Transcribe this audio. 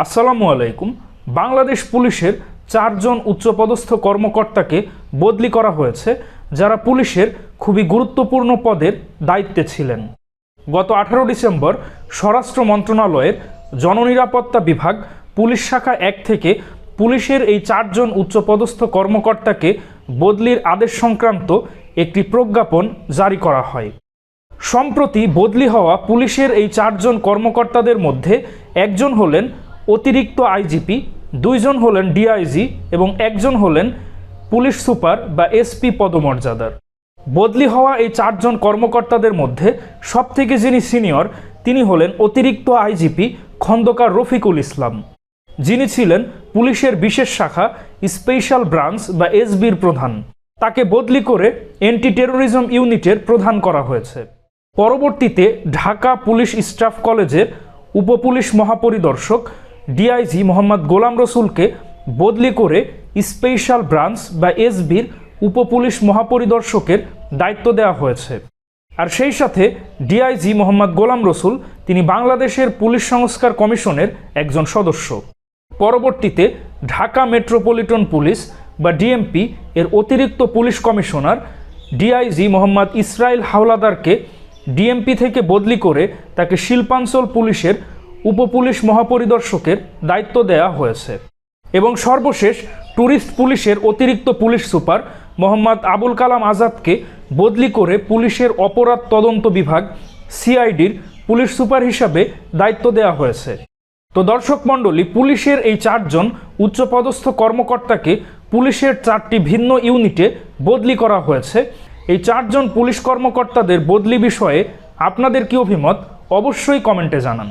আসসালামু আলাইকুম। বাংলাদেশ পুলিশের চারজন উচ্চপদস্থ কর্মকর্তাকে বদলি করা হয়েছে, যারা পুলিশের খুবই গুরুত্বপূর্ণ পদের দায়িত্বে ছিলেন। গত আঠারো ডিসেম্বর স্বরাষ্ট্র মন্ত্রণালয়ের জননিরাপত্তা বিভাগ পুলিশ শাখা এক থেকে পুলিশের এই চারজন উচ্চপদস্থ কর্মকর্তাকে বদলির আদেশ সংক্রান্ত একটি প্রজ্ঞাপন জারি করা হয়। সম্প্রতি বদলি হওয়া পুলিশের এই চারজন কর্মকর্তাদের মধ্যে একজন হলেন অতিরিক্ত আইজিপি, দুইজন হলেন ডিআইজি এবং একজন হলেন পুলিশ সুপার বা এসপি পদমর্যাদার। বদলি হওয়া এই চারজন কর্মকর্তাদের মধ্যে সবথেকে যিনি সিনিয়র, তিনি হলেন অতিরিক্ত আইজিপি খন্দকার রফিকুল ইসলাম। যিনি ছিলেন পুলিশের বিশেষ শাখা স্পেশাল ব্রাঞ্চ বা এসবির প্রধান। তাকে বদলি করে অ্যান্টি টেরোরিজম ইউনিটের প্রধান করা হয়েছে। পরবর্তীতে ঢাকা পুলিশ স্টাফ কলেজের উপপুলিশ মহাপরিদর্শক ডিআইজি মোহাম্মদ গোলাম রসুলকে বদলি করে স্পেশাল ব্রাঞ্চ বা এসবির উপপুলিশ মহাপরিদর্শকের দায়িত্ব দেওয়া হয়েছে। আর সেই সাথে ডিআইজি মোহাম্মদ গোলাম রসুল তিনি বাংলাদেশের পুলিশ সংস্কার কমিশনের একজন সদস্য। পরবর্তীতে ঢাকা মেট্রোপলিটন পুলিশ বা ডিএমপি এর অতিরিক্ত police commissioner DIG Mohammad Israil হাওলাদারকে DMP থেকে বদলি করে তাকে শিল্পাঞ্চল পুলিশের উপপুলিশ মহাপরিদর্শকের দায়িত্ব দেওয়া হয়েছে এবং সর্বশেষ ট্যুরিস্ট পুলিশের অতিরিক্ত পুলিশ সুপার মোহাম্মদ আবুল কালাম আজাদকে বদলি করে পুলিশের অপরাধ তদন্ত বিভাগ সিআইডির পুলিশ সুপার হিসাবে দায়িত্ব দেওয়া হয়েছে। তো দর্শক মণ্ডলী, পুলিশের এই চারজন উচ্চপদস্থ কর্মকর্তাকে পুলিশের চারটি ভিন্ন ইউনিটে বদলি করা হয়েছে। এই চারজন পুলিশ কর্মকর্তাদের বদলি বিষয়ে আপনাদের কি অভিমত? অবশ্যই কমেন্টে জানান।